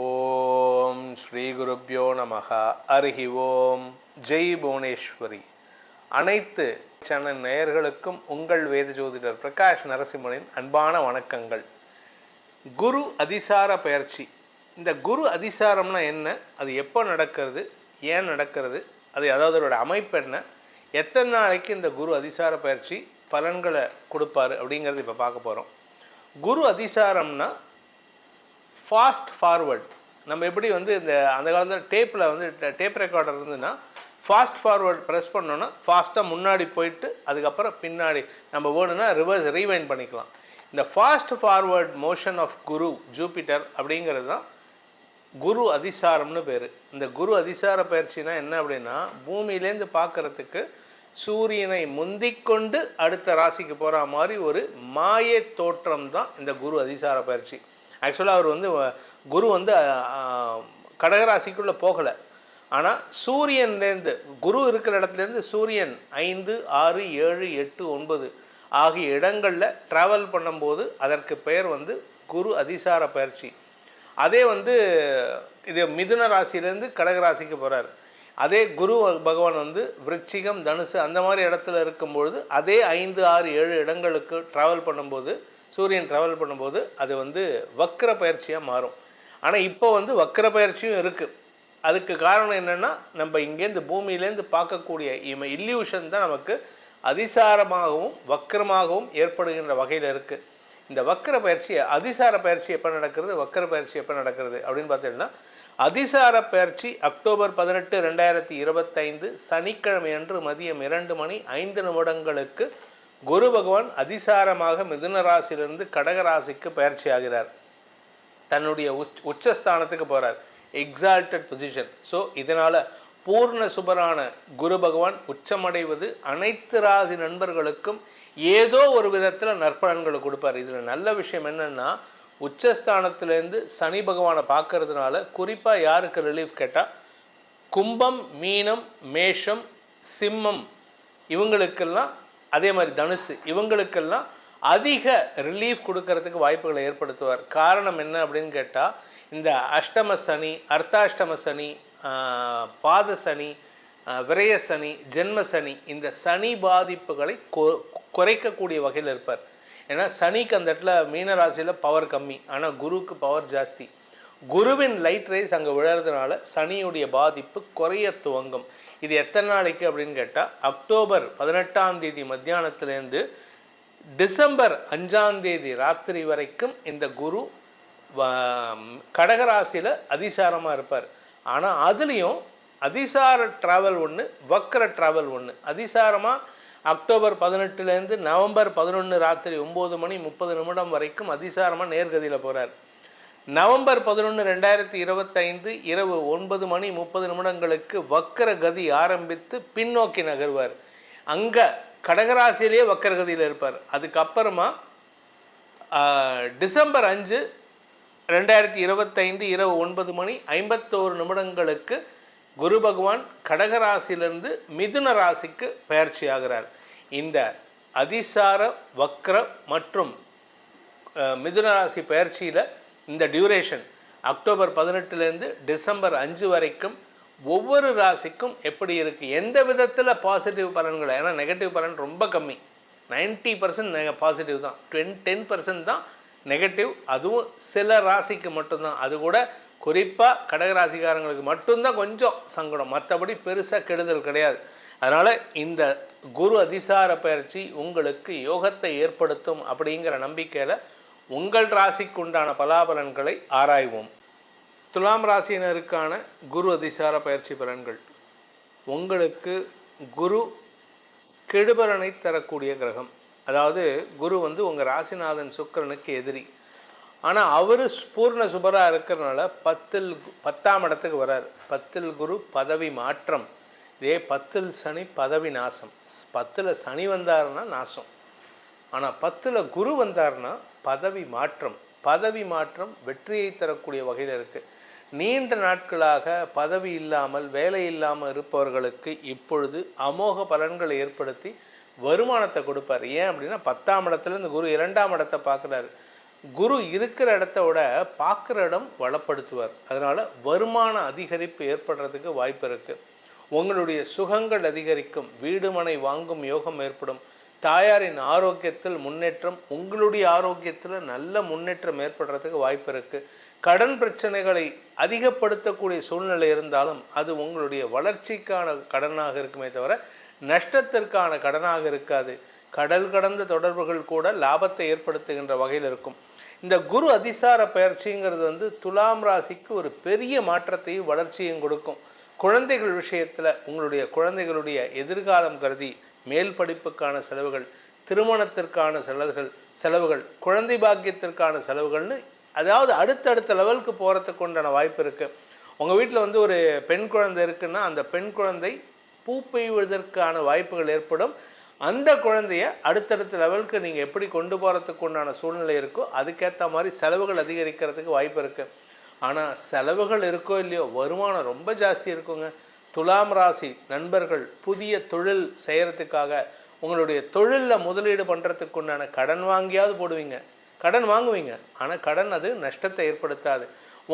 ஓம் ஸ்ரீ குருப்யோ நமக. அருகி ஓம். ஜெய் புவனேஸ்வரி. அனைத்து சேனல் நேயர்களுக்கும் உங்கள் வேத ஜோதிடர் பிரகாஷ் நரசிம்மனின் அன்பான வணக்கங்கள். குரு அதிசார பயிற்சி. இந்த குரு அதிசாரம்னா என்ன? அது எப்போ நடக்கிறது? ஏன் நடக்கிறது? அது அதாவது அதோட அமைப்பு என்ன? எத்தனை நாளைக்கு இந்த குரு அதிசார பயிற்சி பலன்களை கொடுப்பாரு அப்படிங்கிறது இப்போ பார்க்க போகிறோம் குரு அதிசாரம்னா ஃபாஸ்ட் ஃபார்வர்ட் நம்ம எப்படி வந்து இந்த அந்த காலத்தில் டேப்பில் வந்து டேப் ரெக்கார்டர் இருந்ததுன்னா ஃபாஸ்ட் ஃபார்வர்ட் ப்ரெஸ் பண்ணோன்னா ஃபாஸ்ட்டாக முன்னாடி போயிட்டு அதுக்கப்புறம் பின்னாடி நம்ம வேணும்னா ரிவர்ஸ் ரீவைண்ட் பண்ணிக்கலாம். இந்த fast forward motion of Guru Jupiter அப்படிங்கிறது தான் குரு அதிசாரம்னு பேர். இந்த குரு அதிசார பயிற்சினா என்ன அப்படின்னா பூமியிலேருந்து பார்க்குறதுக்கு சூரியனை முந்திக்கொண்டு அடுத்த ராசிக்கு போகிற மாதிரி ஒரு மாய தோற்றம் தான் இந்த குரு அதிசார பயிற்சி. ஆக்சுவலாக அவர் வந்து குரு வந்து கடகராசிக்குள்ளே போகலை. ஆனால் சூரியன்லேருந்து குரு இருக்கிற இடத்துலேருந்து சூரியன் ஐந்து ஆறு ஏழு எட்டு ஒன்பது ஆகிய இடங்களில் ட்ராவல் பண்ணும்போது அதற்கு பெயர் வந்து குரு அதிசார பயிற்சி. அதே வந்து இது மிதுன ராசியிலேருந்து கடகராசிக்கு போகிறார் அதே குரு பகவான் வந்து விருச்சிகம் தனுசு அந்த மாதிரி இடத்துல இருக்கும்பொழுது அதே ஐந்து ஆறு ஏழு இடங்களுக்கு ட்ராவல் பண்ணும்போது சூரியன் ட்ராவல் பண்ணும்போது அது வந்து வக்கர பயிற்சியாக மாறும். ஆனால் இப்போ வந்து வக்கர பயிற்சியும் இருக்குது அதுக்கு காரணம் என்னென்னா நம்ம இங்கேருந்து பூமியிலேருந்து பார்க்கக்கூடிய இம இல்யூஷன் தான் நமக்கு அதிசாரமாகவும் வக்கரமாகவும் ஏற்படுகின்ற வகையில் இருக்குது இந்த வக்கர பயிற்சி அதிசார பயிற்சி எப்போ நடக்கிறது வக்கர பயிற்சி எப்போ நடக்கிறது அப்படின்னு பார்த்தீங்கன்னா அதிசார பயிற்சி அக்டோபர் பதினெட்டு ரெண்டாயிரத்தி இருபத்தைந்து சனிக்கிழமை அன்று மதியம் இரண்டு மணி ஐந்து நிமிடங்களுக்கு குரு பகவான் அதிசாரமாக மிதுன ராசியிலிருந்து கடக ராசிக்கு பயிற்சி ஆகிறார். தன்னுடைய உச் உச்சஸ்தானத்துக்கு போகிறார் எக்ஸால்டட் பொசிஷன் ஸோ இதனால் பூர்ண சுபரான குரு பகவான் உச்சமடைவது அனைத்து ராசி நண்பர்களுக்கும் ஏதோ ஒரு விதத்தில் நற்பலன்களை கொடுப்பார். இதில் நல்ல விஷயம் என்னென்னா உச்சஸ்தானத்திலேருந்து சனி பகவானை பார்க்கறதுனால குறிப்பாக யாருக்கு ரிலீஃப் கேட்டால் கும்பம் மீனம் மேஷம் சிம்மம் இவங்களுக்கெல்லாம் அதே மாதிரி தனுசு இவங்களுக்கெல்லாம் அதிக ரிலீஃப் கொடுக்கறதுக்கு வாய்ப்புகளை ஏற்படுத்துவார். காரணம் என்ன அப்படின்னு கேட்டால் இந்த அஷ்டம சனி அர்த்தாஷ்டம சனி பாத சனி விரய சனி ஜென்ம சனி இந்த சனி பாதிப்புகளை கொ- குறைக்கக்கூடிய வகையில் இருப்பார். ஏன்னா சனிக்கு அந்த இடத்துல மீன ராசியில் பவர் கம்மி. ஆனால் குருவுக்கு பவர் ஜாஸ்தி. குருவின் லைட் ரேஸ் அங்கே விழறதுனால சனியுடைய பாதிப்பு குறைய துவங்கும். இது எத்தனை நாளைக்கு அப்படின்னு கேட்டால் அக்டோபர் பதினெட்டாம் தேதி மத்தியானத்துலேருந்து டிசம்பர் அஞ்சாம் தேதி ராத்திரி வரைக்கும் இந்த குரு கடகராசியில் அதிசாரமாக இருப்பார். ஆனால் அதுலேயும் அதிசார ட்ராவல் ஒன்று வக்கர ட்ராவல் ஒன்று அதிசாரமாக அக்டோபர் பதினெட்டுலேருந்து நவம்பர் பதினொன்று ராத்திரி ஒம்பது மணி முப்பது நிமிடம் வரைக்கும் அதிசாரமாக நேர்கதியில் போகிறார் நவம்பர் பதினொன்று ரெண்டாயிரத்தி இருபத்தைந்து இரவு ஒன்பது மணி முப்பது நிமிடங்களுக்கு வக்கர கதி ஆரம்பித்து பின்னோக்கி நகர்வார். அங்கே கடகராசியிலேயே வக்கரகதியில் இருப்பார். அதுக்கப்புறமா டிசம்பர் அஞ்சு ரெண்டாயிரத்தி இருபத்தைந்து இரவு ஒன்பது மணி ஐம்பத்தோரு நிமிடங்களுக்கு குரு பகவான் கடகராசியிலிருந்து மிதுன ராசிக்கு பயிற்சி ஆகிறார். இந்த அதிசார வக்ர மற்றும் மிதுன ராசி பயிற்சியில் இந்த டியூரேஷன் அக்டோபர் பதினெட்டுலேருந்து டிசம்பர் அஞ்சு வரைக்கும் ஒவ்வொரு ராசிக்கும் எப்படி இருக்குது எந்த விதத்தில் பாசிட்டிவ் பலன்களை? ஏன்னா நெகட்டிவ் பலன் ரொம்ப கம்மி. 90% பர்சன்ட் பாசிட்டிவ் தான். டென் டென் பர்சன்ட் தான் நெகட்டிவ் அதுவும் சில ராசிக்கு மட்டும்தான். அது கூட குறிப்பாக கடகராசிக்காரங்களுக்கு மட்டும்தான் கொஞ்சம் சங்கடம். மற்றபடி பெருசாக கெடுதல் கிடையாது. அதனால் இந்த குரு அதிசார பயிற்சி உங்களுக்கு யோகத்தை ஏற்படுத்தும் அப்படிங்கிற நம்பிக்கையில் உங்கள் ராசிக்கு உண்டான பலாபலன்களை ஆராய்வோம். துலாம் ராசியினருக்கான குரு அதிசார பயிற்சி பலன்கள். உங்களுக்கு குரு கெடுபலனை தரக்கூடிய கிரகம். அதாவது குரு வந்து உங்கள் ராசிநாதன் சுக்கிரனுக்கு எதிரி. ஆனால் அவர் பூர்ண சுபராக இருக்கிறனால பத்தில் கு- பத்தாம் இடத்துக்கு வரார். பத்தில் குரு பதவி மாற்றம். இதே பத்தில் சனி பதவி நாசம். பத்தில் சனி வந்தாருன்னா நாசம். ஆனால் பத்தில் குரு வந்தார்னா பதவி மாற்றம் பதவி மாற்றம் வெற்றியை தரக்கூடிய வகையில் இருக்குது நீண்ட நாட்களாக பதவி இல்லாமல் வேலை இல்லாமல் இருப்பவர்களுக்கு இப்பொழுது அமோக பலன்களை ஏற்படுத்தி வருமானத்தை கொடுப்பார். ஏன் அப்படின்னா பத்தாம் இடத்துல இந்த குரு இரண்டாம் இடத்தை பார்க்குறாரு. குரு இருக்கிற இடத்த விட பார்க்குற இடம் வளப்படுத்துவார். அதனால் வருமான அதிகரிப்பு ஏற்படுறதுக்கு வாய்ப்பு இருக்குது உங்களுடைய சுகங்கள் அதிகரிக்கும் வீடு மனை வாங்கும் யோகம் ஏற்படும். தாயாரின் ஆரோக்கியத்தில் முன்னேற்றம் உங்களுடைய ஆரோக்கியத்தில் நல்ல முன்னேற்றம் ஏற்படுறதுக்கு வாய்ப்பு இருக்குது கடன் பிரச்சனைகளை அதிகப்படுத்தக்கூடிய சூழ்நிலை இருந்தாலும் அது உங்களுடைய வளர்ச்சிக்கான கடனாக இருக்குமே தவிர நஷ்டத்திற்கான கடனாக இருக்காது. கடல் கடந்த தொடர்புகள் கூட லாபத்தை ஏற்படுத்துகின்ற வகையில் இருக்கும். இந்த குரு அதிசார பயிற்சிங்கிறது வந்து துலாம் ராசிக்கு ஒரு பெரிய மாற்றத்தையும் வளர்ச்சியும் கொடுக்கும். குழந்தைகள் விஷயத்தில் உங்களுடைய குழந்தைகளுடைய எதிர்காலம் கருதி மேல் படிப்புக்கான செலவுகள் திருமணத்திற்கான செலவுகள் செலவுகள் குழந்தை பாக்கியத்திற்கான செலவுகள்னு அதாவது அடுத்தடுத்த லெவலுக்கு போகிறதுக்கு உண்டான வாய்ப்பு இருக்குது உங்கள் வீட்டில் வந்து ஒரு பெண் குழந்தை இருக்குன்னா அந்த பெண் குழந்தை பூ பெய்வதற்கான வாய்ப்புகள் ஏற்படும். அந்த குழந்தைய அடுத்தடுத்த லெவலுக்கு நீங்கள் எப்படி கொண்டு போகிறதுக்கு உண்டான சூழ்நிலை இருக்கோ அதுக்கேற்ற மாதிரி செலவுகள் அதிகரிக்கிறதுக்கு வாய்ப்பு இருக்குது ஆனால் செலவுகள் இருக்கோ இல்லையோ வருமானம் ரொம்ப ஜாஸ்தி இருக்குங்க. துலாம் ராசி நண்பர்கள் புதிய தொழில் செய்கிறதுக்காக உங்களுடைய தொழிலில் முதலீடு பண்ணுறதுக்கு உண்டான கடன் வாங்கியாவது போடுவீங்க. கடன் வாங்குவீங்க. ஆனால் கடன் அது நஷ்டத்தை ஏற்படுத்தாது.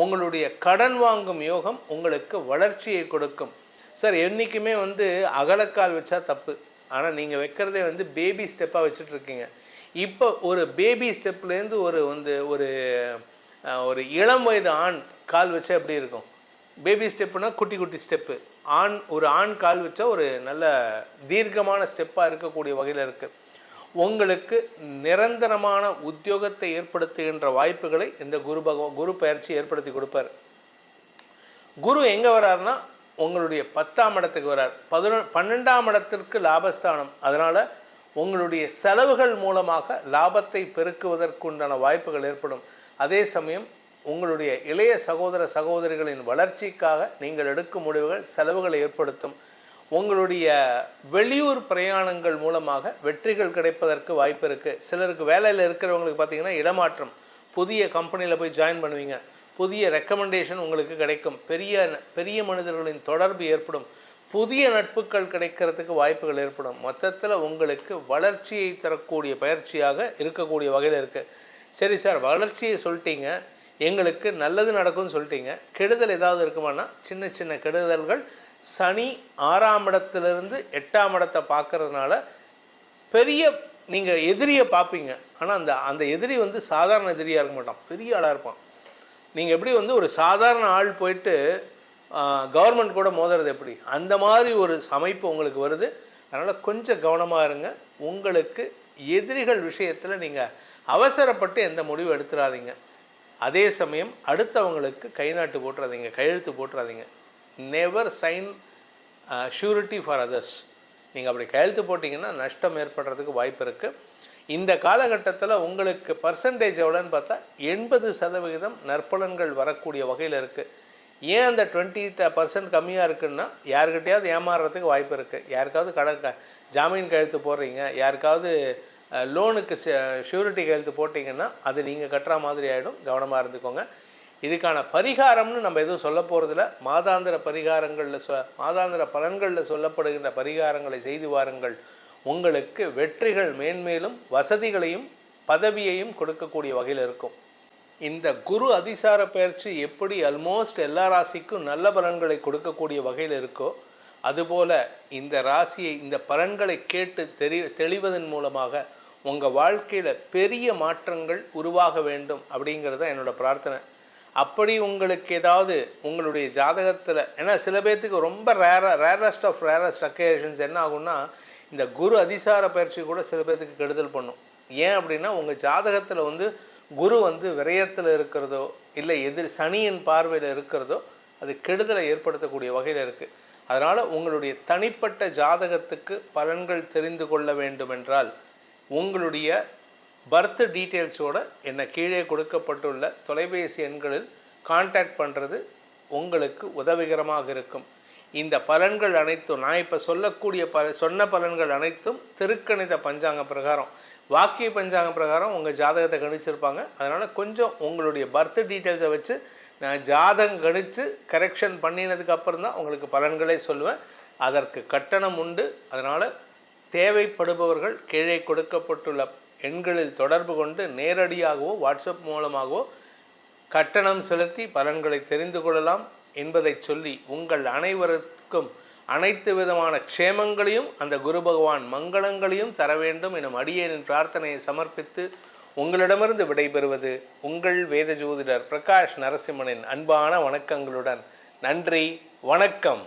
உங்களுடைய கடன் வாங்கும் யோகம் உங்களுக்கு வளர்ச்சியை கொடுக்கும். சார் என்றைக்குமே வந்து அகலக்கால் வச்சா தப்பு. ஆனால் நீங்கள் வைக்கிறதே வந்து பேபி ஸ்டெப்பாக வச்சுட்ருக்கீங்க இப்போ ஒரு பேபி ஸ்டெப்லேருந்து ஒரு வந்து ஒரு ஒரு இளம் வயது ஆண் கால் வச்சா எப்படி இருக்கும்? பேபி ஸ்டெப்புனா குட்டி குட்டி ஸ்டெப்பு ஆண் ஒரு ஆண் கால் வச்சா ஒரு நல்ல தீர்க்கமான ஸ்டெப்பாக இருக்கக்கூடிய வகையில் இருக்குது உங்களுக்கு நிரந்தரமான உத்தியோகத்தை ஏற்படுத்துகின்ற வாய்ப்புகளை இந்த குரு பகவ குரு பயிற்சி ஏற்படுத்தி கொடுப்பார். குரு எங்கே வராருன்னா உங்களுடைய பத்தாம் இடத்துக்கு வரார். பதினொ பன்னெண்டாம் இடத்திற்கு லாபஸ்தானம். அதனால் உங்களுடைய செலவுகள் மூலமாக லாபத்தை பெருக்குவதற்குண்டான வாய்ப்புகள் ஏற்படும். அதே சமயம் உங்களுடைய இளைய சகோதர சகோதரிகளின் வளர்ச்சிக்காக நீங்கள் எடுக்கும் முடிவுகள் செலவுகளை ஏற்படுத்தும். உங்களுடைய வெளியூர் பிரயாணங்கள் மூலமாக வெற்றிகள் கிடைப்பதற்கு வாய்ப்பு இருக்குது சிலருக்கு வேலையில் இருக்கிறவங்களுக்கு பார்த்தீங்கன்னா இடமாற்றம். புதிய கம்பெனியில் போய் ஜாயின் பண்ணுவீங்க. புதிய ரெக்கமெண்டேஷன் உங்களுக்கு கிடைக்கும். பெரிய பெரிய மனிதர்களின் தொடர்பு ஏற்படும். புதிய நட்புகள் கிடைக்கிறதுக்கு வாய்ப்புகள் ஏற்படும். மொத்தத்தில் உங்களுக்கு வளர்ச்சியை தரக்கூடிய பயிற்சியாக இருக்கக்கூடிய வகையில் இருக்குது சரி சார் வளர்ச்சியை சொல்லிட்டீங்க. எங்களுக்கு நல்லது நடக்கும்னு சொல்லிட்டீங்க. கெடுதல் ஏதாவது இருக்குமானா சின்ன சின்ன கெடுதல்கள். சனி ஆறாம் இடத்துலேருந்து எட்டாம் இடத்தை பார்க்கறதுனால பெரிய நீங்கள் எதிரியை பார்ப்பீங்க. ஆனால் அந்த அந்த எதிரி வந்து சாதாரண எதிரியாக இருக்க மாட்டான். பெரிய ஆளாக இருப்பான். நீங்கள் எப்படி வந்து ஒரு சாதாரண ஆள் போயிட்டு கவர்மெண்ட் கூட மோதுறது எப்படி? அந்த மாதிரி ஒரு அமைப்பு உங்களுக்கு வருது. அதனால் கொஞ்சம் கவனமாக இருங்க. உங்களுக்கு எதிரிகள் விஷயத்தில் நீங்கள் அவசரப்பட்டு எந்த முடிவும் எடுத்துடாதீங்க அதே சமயம் அடுத்தவங்களுக்கு கை நாட்டு போட்டுறாதீங்க கையெழுத்து போட்டுறாதீங்க. Never sign surety for others நீங்கள் அப்படி கையெழுத்து போட்டிங்கன்னா நஷ்டம் ஏற்படுறதுக்கு வாய்ப்பு இருக்குது இந்த காலகட்டத்தில் உங்களுக்கு பர்சன்டேஜ் எவ்வளோன்னு பார்த்தா எண்பது சதவிகிதம் நற்பலன்கள் வரக்கூடிய வகையில் இருக்குது ஏன் அந்த டுவெண்ட்டி பர்சன்ட் கம்மியாக இருக்குன்னா யாருக்கிட்டையாவது ஏமாறுறதுக்கு வாய்ப்பு இருக்குது யாருக்காவது கடன் க ஜாமீன் கையெழுத்து போடுறீங்க யாருக்காவது லோனுக்கு ஷூரிட்டி கையெழுத்து போட்டிங்கன்னா அது நீங்கள் கட்டுற மாதிரி ஆகிடும் கவனமாக இருந்துக்கோங்க. இதுக்கான பரிகாரம்னு நம்ம எதுவும் சொல்ல போகிறதில்ல மாதாந்திர பரிகாரங்களில் சொ மாதாந்திர பலன்களில் சொல்லப்படுகின்ற பரிகாரங்களை செய்து வாருங்கள். உங்களுக்கு வெற்றிகள் மேன்மேலும் வசதிகளையும் பதவியையும் கொடுக்கக்கூடிய வகையில் இருக்கும். இந்த குரு அதிசார பயிற்சி எப்படி அல்மோஸ்ட் எல்லா ராசிக்கும் நல்ல பலன்களை கொடுக்கக்கூடிய வகையில் இருக்கோ அதுபோல இந்த ராசியை இந்த பலன்களை கேட்டு தெரி தெளிவதன் மூலமாக உங்கள் வாழ்க்கையில் பெரிய மாற்றங்கள் உருவாக வேண்டும் அப்படிங்கிறது தான் என்னோட பிரார்த்தனை. அப்படி உங்களுக்கு ஏதாவது உங்களுடைய ஜாதகத்தில் ஏன்னா சில பேர்த்துக்கு ரொம்ப rare rarest of rarest occasions என்ன ஆகும்னா இந்த குரு அதிசார பயிற்சி கூட சில பேர்த்துக்கு கெடுதல் பண்ணும். ஏன் அப்படின்னா உங்கள் ஜாதகத்தில் வந்து குரு வந்து விரயத்தில் இருக்கிறதோ இல்லை எதிர் சனியின் பார்வையில் இருக்கிறதோ அது கெடுதலை ஏற்படுத்தக்கூடிய வகையில் இருக்குது அதனால் உங்களுடைய தனிப்பட்ட ஜாதகத்துக்கு பலன்கள் தெரிந்து கொள்ள வேண்டுமென்றால் உங்களுடைய பர்த் டீட்டெயில்ஸோட என்னை கீழே கொடுக்கப்பட்டுள்ள தொலைபேசி எண்களில் காண்டாக்ட் பண்ணுறது உங்களுக்கு உதவிகரமாக இருக்கும். இந்த பலன்கள் அனைத்தும் நான் இப்போ சொல்லக்கூடிய ப சொன்ன பலன்கள் அனைத்தும் திருக்கணித பஞ்சாங்க பிரகாரம். வாக்கிய பஞ்சாங்க பிரகாரம் உங்கள் ஜாதகத்தை கணிச்சிருப்பாங்க. அதனால் கொஞ்சம் உங்களுடைய பர்த் டீட்டெயில்ஸை வச்சு நான் ஜாதகம் கணித்து கரெக்ஷன் பண்ணினதுக்கப்புறம் தான் உங்களுக்கு பலன்களே சொல்லுவேன். அதற்கு கட்டணம் உண்டு. அதனால் தேவைப்படுபவர்கள் கீழே கொடுக்கப்பட்டுள்ள எண்களில் தொடர்பு கொண்டு நேரடியாகவோ வாட்ஸ்அப் மூலமாகவோ கட்டணம் செலுத்தி பலன்களை தெரிந்து கொள்ளலாம் என்பதை சொல்லி உங்கள் அனைவருக்கும் அனைத்து விதமான க்ஷேமங்களையும் அந்த குரு பகவான் மங்களங்களையும் தர வேண்டும் எனும் அடியேனின் பிரார்த்தனையை சமர்ப்பித்து உங்களிடமிருந்து விடைபெறுவது உங்கள் வேத ஜோதிடர் பிரகாஷ் நரசிம்மனின் அன்பான வணக்கங்களுடன். நன்றி வணக்கம்.